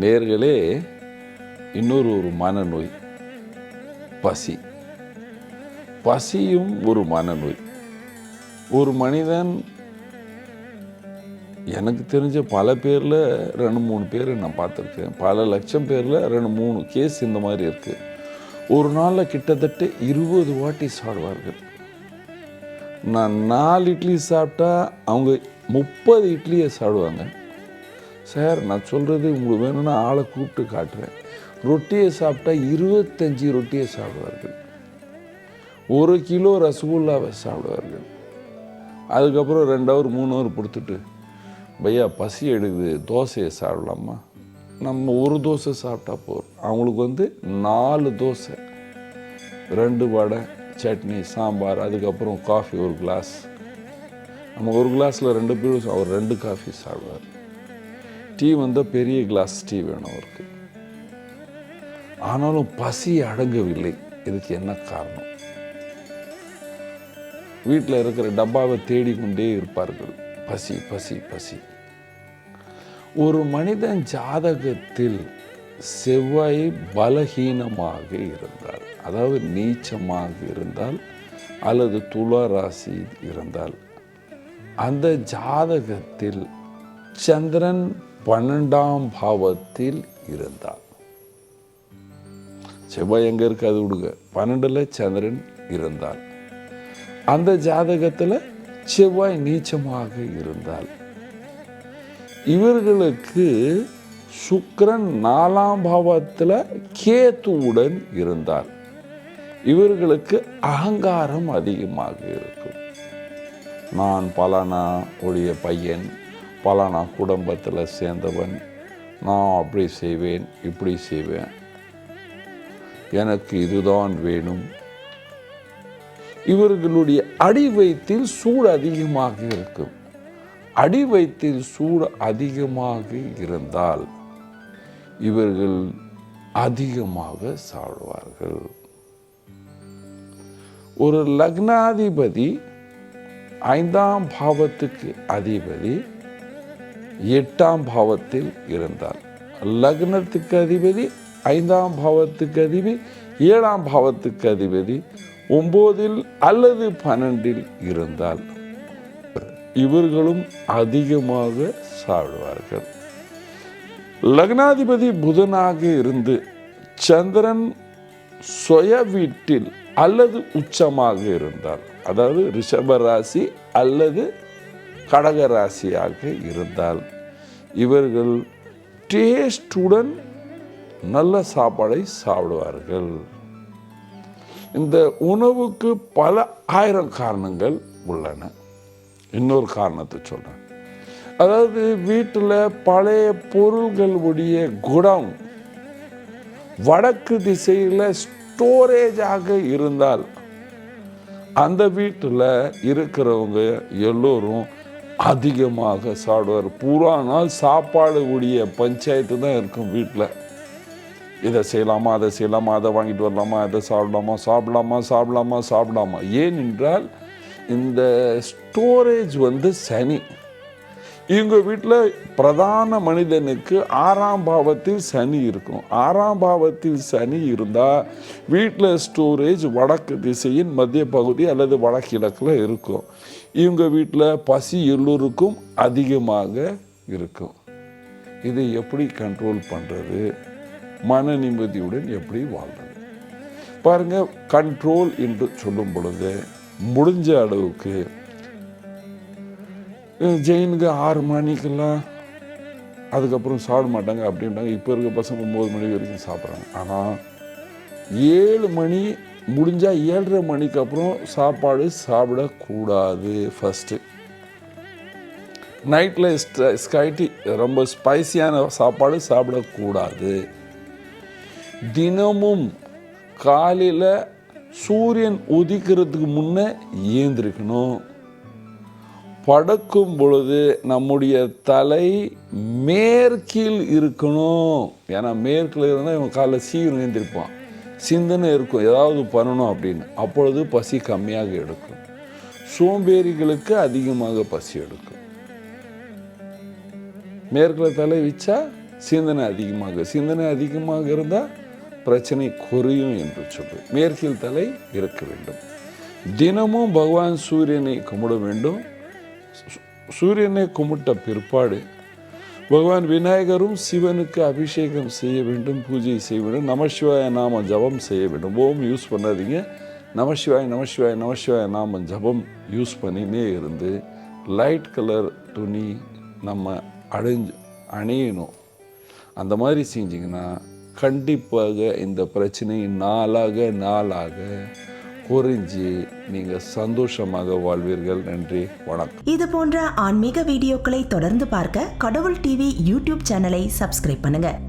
நேர்களே இன்னொரு ஒரு மனநோய் பசி. பசியும் ஒரு மனநோய். ஒரு மனிதன் எனக்கு தெரிஞ்ச பல பேரில் ரெண்டு மூணு பேர் நான் பார்த்துருக்கேன். பல லட்சம் பேரில் ரெண்டு மூணு கேஸ் இந்த மாதிரி இருக்குது ஒரு நாளில் கிட்டத்தட்ட இருபது வாட்டி சாடுவார்கள். நான் நாலு இட்லி சாப்பிட்டா அவங்க முப்பது இட்லியை சாப்பிடுவாங்க சார் நான் சொல்கிறது உங்களுக்கு வேணும்னா ஆளை கூப்பிட்டு காட்டுறேன். ரொட்டியை சாப்பிட்டா இருபத்தஞ்சி ரொட்டியை சாப்பிடுவார்கள். ஒரு கிலோ ரசகுல்லாவை சாப்பிடுவார்கள். அதுக்கப்புறம் ரெண்டு ஹவர் மூணு ஹவர் கொடுத்துட்டு பையா பசி எடுக்குது தோசையை சாப்பிடலாமா? நம்ம ஒரு தோசை சாப்பிட்டா போகிறோம் அவங்களுக்கு வந்து நாலு தோசை ரெண்டு வடை சட்னி சாம்பார் அதுக்கப்புறம் காஃபி ஒரு கிளாஸ் நம்ம ஒரு கிளாஸில் ரெண்டு பேரும் அவர் ரெண்டு காஃபி சாப்பிடுவார். டீ வந்தால் பெரிய கிளாஸ் டீ வேணும் அவருக்கு. ஆனாலும் பசி அடங்கவில்லை. இதுக்கு என்ன காரணம்? வீட்டில் இருக்கிற டப்பாவை தேடிக்கொண்டே இருப்பார்கள். பசி பசி பசி. ஒரு மனிதன் ஜாதகத்தில் செவ்வாய் பலகீனமாக இருந்தால் அதாவது நீச்சமாக இருந்தால் அல்லது துலா ராசி இருந்தால் அந்த ஜாதகத்தில் சந்திரன் பன்னெண்டாம் பாவத்தில் இருந்தால் செவ்வாய் எங்க இருக்கு அது விடுங்க. பன்னெண்டுல சந்திரன் இருந்தால் அந்த ஜாதகத்தில் செவ்வாய் நீச்சமாக இருந்தால் இவர்களுக்கு சுக்கரன் நாலாம் பாவத்தில் கேத்துவுடன் இருந்தார். இவர்களுக்கு அகங்காரம் அதிகமாக இருக்கும். நான் பலானா உடைய பையன் பலானா குடும்பத்தில் சேர்ந்தவன் நான் அப்படி செய்வேன் இப்படி செய்வேன். எனக்கு இதுதான் வேணும். இவர்களுடைய அடி வயிற்றில் சூடு அதிகமாக இருக்கும். அடி வயிற்றில் சூடு அதிகமாக இருந்தால் இவர்கள் அதிகமாக சாப்பிடுவார்கள். ஒரு லக்னாதிபதி ஐந்தாம் பாவத்துக்கு அதிபதி எட்டாம் பாவத்தில் இருந்தார் லக்னத்துக்கு அதிபதி ஐந்தாம் பாவத்துக்கு அதிபதி ஏழாம் பாவத்துக்கு அதிபதி ஒம்போதில் அல்லது பன்னெண்டில் இருந்தால் இவர்களும் அதிகமாக சாப்பிடுவார்கள் லக்னாதிபதி புதனாக இருந்து சந்திரன் சுய வீட்டில் அல்லது உச்சமாக இருந்தால் அதாவது ரிஷப ராசி அல்லது கடக ராசியாக இருந்தால் இவர்கள் டேஸ்டுடன் நல்ல சாப்பாடை சாப்பிடுவார்கள். இந்த உணவுக்கு பல ஆயிரம் காரணங்கள் உள்ளன. இன்னொரு காரணத்தை சொல்கிறேன் அதாவது வீட்டில் பழைய பொருள்களுடைய குடம் வடக்கு திசையில் ஸ்டோரேஜாக இருந்தால் அந்த வீட்டில் இருக்கிறவங்க எல்லோரும் அதிகமாக சாப்பிடுவார். பூரா நாள் சாப்பாடு கூடிய பஞ்சாயத்து தான் இருக்கும் வீட்டில். இதை செய்யலாமா அதை செய்யலாமா அதை வாங்கிட்டு வரலாமா அதை சாப்பிடலாமா சாப்பிடலாமா சாப்பிடலாமா சாப்பிடலாமா? ஏனென்றால் இந்த ஸ்டோரேஜ் வந்து சனி. இவங்க வீட்டில் பிரதான மனிதனுக்கு ஆறாம் பாவத்தில் சனி இருக்கும். ஆறாம் பாவத்தில் சனி இருந்தால் வீட்டில் ஸ்டோரேஜ் வடக்கு திசையின் மத்திய பகுதி அல்லது வடகிழக்கில் இருக்கும். இவங்க வீட்டில் பசி எல்லோருக்கும் அதிகமாக இருக்கும். இதை எப்படி கண்ட்ரோல் பண்ணுறது மன நிம்மதியுடன் எப்படி வாழ்றது? பாருங்கள் கண்ட்ரோல் என்று சொல்லும் பொழுது முடிஞ்ச அளவுக்கு ஜெயினுக்கு ஆறு மணிக்கெல்லாம் அதுக்கப்புறம் சாப்பிட மாட்டாங்க அப்படின்ட்டாங்க இப்போ இருக்க பசங்க ஒம்பது மணி வரைக்கும் சாப்பிட்றாங்க. ஆனால் ஏழு மணி முடிஞ்சால் ஏழரை மணிக்கு அப்புறம் சாப்பாடு சாப்பிடக்கூடாது ஃபஸ்ட்டு நைட்டில் ஸ்கைட்டி ரொம்ப ஸ்பைசியான சாப்பாடு சாப்பிடக்கூடாது. தினமும் காலையில் சூரியன் உதிக்கிறதுக்கு முன்னே ஏந்திருக்கணும். படுக்கும் பொழுது நம்முடைய தலை மேற்கில் இருக்கணும். ஏன்னா மேற்கில் இருந்தால் இவன் காலைல சீக்கிரம் ஏந்திருப்பான் சிந்தனை இருக்கும் ஏதாவது பண்ணணும் அப்படின்னு. அப்பொழுது பசி கம்மியாக எடுக்கும். சோம்பேறிகளுக்கு அதிகமாக பசி எடுக்கும். மேற்கில் தலை வச்சா சிந்தனை அதிகமாக சிந்தனை அதிகமாக இருந்தால் பிரச்சனை குறையும் என்று சொல்லு. மேற்கில் தலை இருக்க வேண்டும். தினமும் பகவான் சூரியனை கும்பிட வேண்டும். சூரியனை கும்பிட்ட பிற்பாடு பகவான் விநாயகரும் சிவனுக்கு அபிஷேகம் செய்ய வேண்டும் பூஜை செய்ய வேண்டும் நமசிவாய நாம ஜபம் செய்ய வேண்டும். ஓம் யூஸ் பண்ணாதீங்க. நமசிவாய் நமசிவாய் நமசிவாய நாம ஜபம் யூஸ் பண்ணினே இருந்து லைட் கலர் துணி நம்ம அடைஞ்சு அணியணும். அந்த மாதிரி செஞ்சிங்கன்னா கண்டிப்பாக இந்த பிரச்சனை நாளாக நாளாக குறிஞ்சி நீங்கள் சந்தோஷமாக வாழ்வீர்கள். நன்றி வணக்கம். இது போன்ற ஆன்மீக வீடியோக்களை தொடர்ந்து பார்க்க கடவுள் டிவி யூடியூப் சேனலை சப்ஸ்கிரைப் பண்ணுங்க.